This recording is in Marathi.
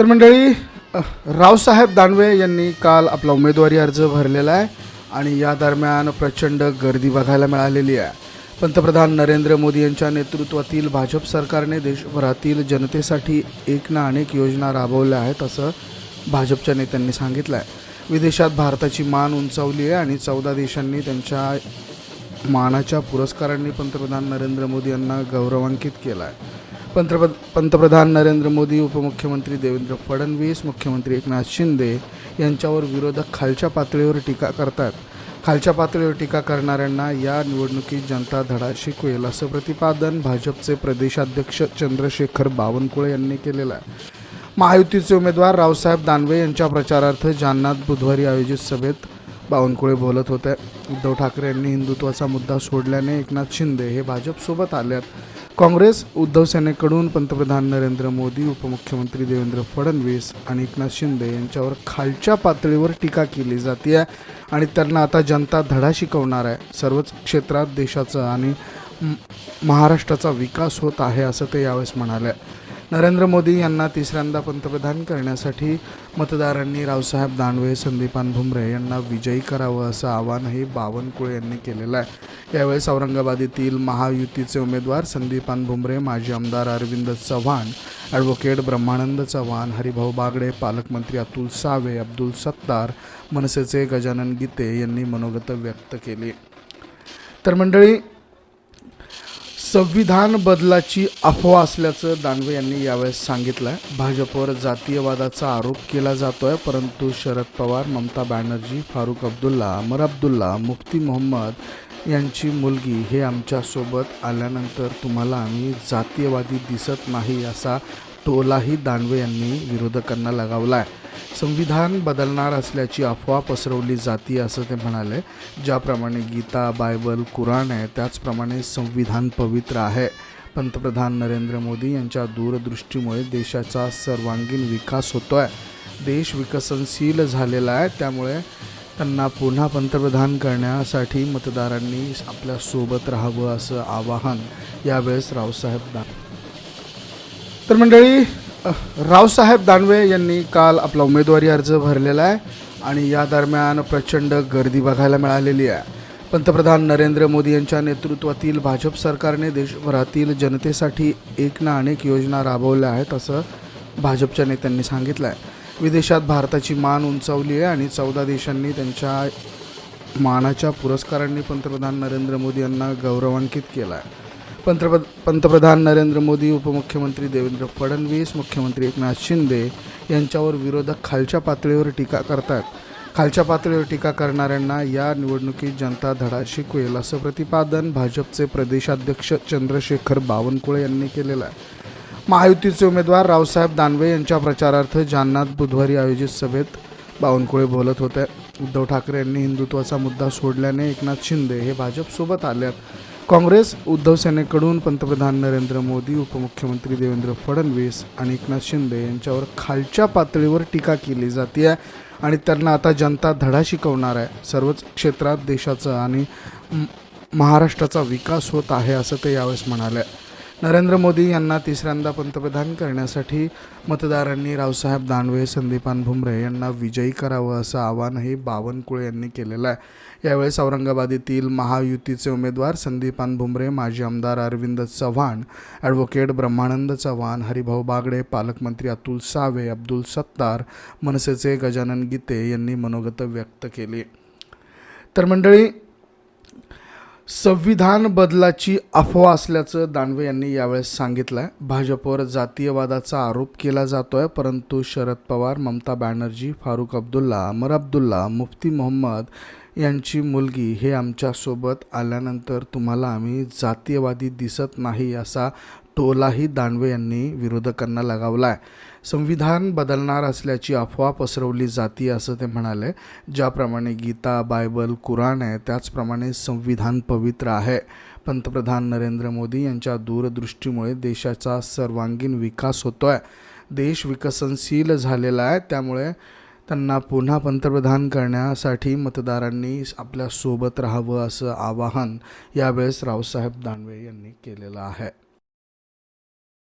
तर मंडळी रावसाहेब दानवे यांनी काल आपला उमेदवारी अर्ज भरलेला आहे आणि या दरम्यान प्रचंड गर्दी बघायला मिळालेली आहे. पंतप्रधान नरेंद्र मोदी यांच्या नेतृत्वातील भाजप सरकारने देशभरातील जनतेसाठी एक ना अनेक योजना राबवल्या आहेत असं भाजपच्या नेत्यांनी सांगितलं आहे विदेशात भारताची मान उंचावली आहे आणि चौदा देशांनी त्यांच्या मानाच्या पुरस्कारांनी पंतप्रधान नरेंद्र मोदी यांना गौरवान्वित केला आहे पंतप्रध पंतप्रधान नरेंद्र मोदी उपमुख्यमंत्री देवेंद्र फडणवीस मुख्यमंत्री एकनाथ शिंदे यांच्यावर विरोधक खालच्या पातळीवर टीका करतात. खालच्या पातळीवर टीका करणाऱ्यांना या निवडणुकीत जनता धडा शिकवेल असं प्रतिपादन भाजपचे प्रदेशाध्यक्ष चंद्रशेखर बावनकुळे यांनी केलेलं आहे. महायुतीचे उमेदवार रावसाहेब दानवे यांच्या प्रचारार्थ जालन्यात बुधवारी आयोजित सभेत बावनकुळे बोलत होते. उद्धव ठाकरे यांनी हिंदुत्वाचा मुद्दा सोडल्याने एकनाथ शिंदे हे भाजपसोबत आल्यात काँग्रेस उद्धव सेनेकडून पंतप्रधान नरेंद्र मोदी उपमुख्यमंत्री देवेंद्र फडणवीस आणि एकनाथ शिंदे यांच्यावर खालच्या पातळीवर टीका केली जाते आणि त्यांना आता जनता धडा शिकवणार आहे. सर्वच क्षेत्रात देशाचं आणि महाराष्ट्राचा विकास होत आहे असं ते यावेळेस म्हणाले. नरेंद्र मोदी यांना तिसऱ्यांदा पंतप्रधान करण्यासाठी मतदारांनी रावसाहेब दानवे संदीपान भुमरे यांना विजयी करावं असं आवाहनही बावनकुळे यांनी केलेलं आहे. यावेळेस औरंगाबाद येथील महायुतीचे उमेदवार संदीपान भुमरे माजी आमदार अरविंद चव्हाण ॲडव्होकेट ब्रह्मानंद चव्हाण हरिभाऊ बागडे पालकमंत्री अतुल सावे अब्दुल सत्तार मनसेचे गजानन गीते यांनी मनोगत व्यक्त केली. तर मंडळी संविधान बदलाची अफवा असल्याचं दानवे यांनी यावेळेस सांगितलं आहे भाजपवर जातीयवादाचा आरोप केला जातो आहे परंतु शरद पवार ममता बॅनर्जी फारुख अब्दुल्ला अमर अब्दुल्ला मुफ्ती मोहम्मद यांची मुलगी हे आमच्यासोबत आल्यानंतर तुम्हाला आम्ही जातीयवादी दिसत नाही असा टोलाही दानवे यांनी विरोधकांना लगावला आहे संविधान बदलणार असल्याची अफवा पसरवली जाती असं ते म्हणाले. ज्याप्रमाणे गीता बायबल कुराण आहे त्याचप्रमाणे संविधान पवित्र आहे. पंतप्रधान नरेंद्र मोदी यांच्या दूरदृष्टीमुळे देशाचा सर्वांगीण विकास होतो आहे देश विकसनशील झालेला आहे त्यामुळे त्यांना पुन्हा पंतप्रधान करण्यासाठी मतदारांनी आपल्यासोबत राहावं असं आवाहन यावेळेस रावसाहेब दानवे तर मंडळी रावसाहेब दानवे यांनी काल आपला उमेदवारी अर्ज भरलेला आहे आणि या दरम्यान प्रचंड गर्दी बघायला मिळालेली आहे. पंतप्रधान नरेंद्र मोदी यांच्या नेतृत्वातील भाजप सरकारने देशभरातील जनतेसाठी एक ना अनेक योजना राबवल्या आहेत असं भाजपच्या नेत्यांनी सांगितलं आहे विदेशात भारताची मान उंचावली आहे आणि चौदा देशांनी त्यांच्या मानाच्या पुरस्कारांनी पंतप्रधान नरेंद्र मोदी यांना गौरवान्वित केला आहे पंतप्रध पंतप्रधान नरेंद्र मोदी उपमुख्यमंत्री देवेंद्र फडणवीस मुख्यमंत्री एकनाथ शिंदे यांच्यावर विरोधक खालच्या पातळीवर टीका करतात. खालच्या पातळीवर टीका करणाऱ्यांना या निवडणुकीत जनता धडा शिकवेल असं प्रतिपादन भाजपचे प्रदेशाध्यक्ष चंद्रशेखर बावनकुळे यांनी केलेलं आहे. महायुतीचे उमेदवार रावसाहेब दानवे यांच्या प्रचारार्थ जालनात बुधवारी आयोजित सभेत बावनकुळे बोलत होते. उद्धव ठाकरे यांनी हिंदुत्वाचा मुद्दा सोडल्याने एकनाथ शिंदे हे भाजपसोबत आल्यात काँग्रेस उद्धव सेनेकडून पंतप्रधान नरेंद्र मोदी उपमुख्यमंत्री देवेंद्र फडणवीस आणि एकनाथ शिंदे यांच्यावर खालच्या पातळीवर टीका केली जाते आहे आणि त्यांना आता जनता धडा शिकवणार आहे. सर्वच क्षेत्रात देशाचं आणि महाराष्ट्राचा विकास होत आहे असं ते यावेळेस म्हणाले. नरेंद्र मोदी यांना तिसऱ्यांदा पंतप्रधान करण्यासाठी मतदारांनी रावसाहेब दानवे संदीपान भुमरे यांना विजयी करावं असं आवाहनही बावनकुळे यांनी केलेलं आहे. यावेळेस औरंगाबाद येथील महायुतीचे उमेदवार संदीपान भुमरे माजी आमदार अरविंद चव्हाण ॲडव्होकेट ब्रह्मानंद चव्हाण हरिभाऊ बागडे पालकमंत्री अतुल सावे अब्दुल सत्तार मनसेचे गजानन गीते यांनी मनोगत व्यक्त केली. तर मंडळी संविधान बदलाची अफवा असल्याचं दानवे यांनी यावेळेस सांगितलं आहे भाजपवर जातीयवादाचा आरोप केला जातो आहे परंतु शरद पवार ममता बॅनर्जी फारुख अब्दुल्ला अमर अब्दुल्ला मुफ्ती मोहम्मद यांची मुलगी हे आमच्यासोबत आल्यानंतर तुम्हाला आम्ही जातीयवादी दिसत नाही असा टोलाही दानवे यांनी विरोधकांना लगावला आहे संविधान बदलणार असल्याची अफवा पसरवली जाती असं ते म्हणाले. ज्याप्रमाणे गीता बायबल कुराण आहे त्याचप्रमाणे संविधान पवित्र आहे. पंतप्रधान नरेंद्र मोदी यांच्या दूरदृष्टीमुळे देशाचा सर्वांगीण विकास होतो आहे देश विकसनशील झालेला आहे त्यामुळे त्यांना पुन्हा पंतप्रधान करण्यासाठी मतदारांनी आपल्यासोबत राहावं असं आवाहन यावेळेस रावसाहेब दानवे यांनी केलेलं आहे.